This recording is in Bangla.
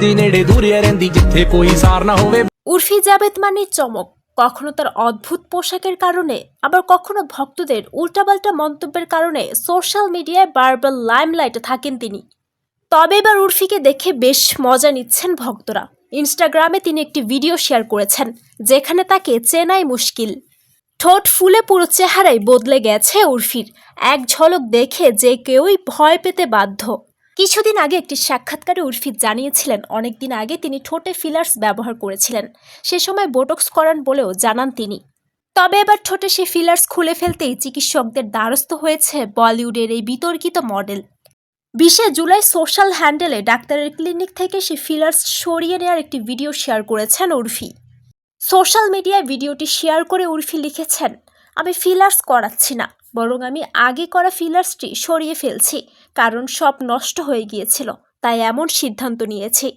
ਦੀ ਨੇੜੇ ਦੂਰੇ ਰਹਿੰਦੀ ਜਿੱਥੇ ਕੋਈ ਸਾਰ ਨਾ ਹੋਵੇ উর্ফি জাবেদ মানে চমক কখনো তার অদ্ভুত পোশাকের কারণে আবার কখনো ভক্তদের উল্টাপাল্টা মন্তব্যের কারণে সোশ্যাল মিডিয়ায় বারবার লাইমলাইটে থাকেন তিনি তবে এবার উর্ফিকে দেখে বেশ মজা নিচ্ছেন ভক্তরা ইনস্টাগ্রামে তিনি একটি ভিডিও শেয়ার করেছেন যেখানে তাকে চেনাই মুশকিল ঠোঁট ফুলে পুরো চেহারাই বদলে গেছে উর্ফির এক ঝলক দেখে যে কেউই ভয় পেতে বাধ্য কিছুদিন আগে একটি সাক্ষাৎকারে উর্ফি জানিয়েছিলেন, অনেকদিন আগে তিনি ঠোঁটে ফিলার্স ব্যবহার করেছিলেন। সে সময় বোটক্স করান বলেও জানান তিনি। তবে এবার ঠোঁটে সে ফিলার্স খুলে ফেলতেই চিকিৎসকদের দ্বারস্থ হয়েছে বলিউডের এই বিতর্কিত মডেল। বিশে জুলাই সোশ্যাল হ্যান্ডেলে ডাক্তারের ক্লিনিক থেকে সে ফিলার্স সরিয়ে নেওয়ার একটি ভিডিও শেয়ার করেছেন উর্ফি। সোশ্যাল মিডিয়ায় ভিডিওটি শেয়ার করে উর্ফি লিখেছেন, আমি ফিলার্স করাচ্ছি না। বরং আমি আগে করা ফিলার্সটি সরিয়ে ফেলছি, কারণ সব নষ্ট হয়ে গিয়েছিল, তাই এমন সিদ্ধান্ত নিয়েছি।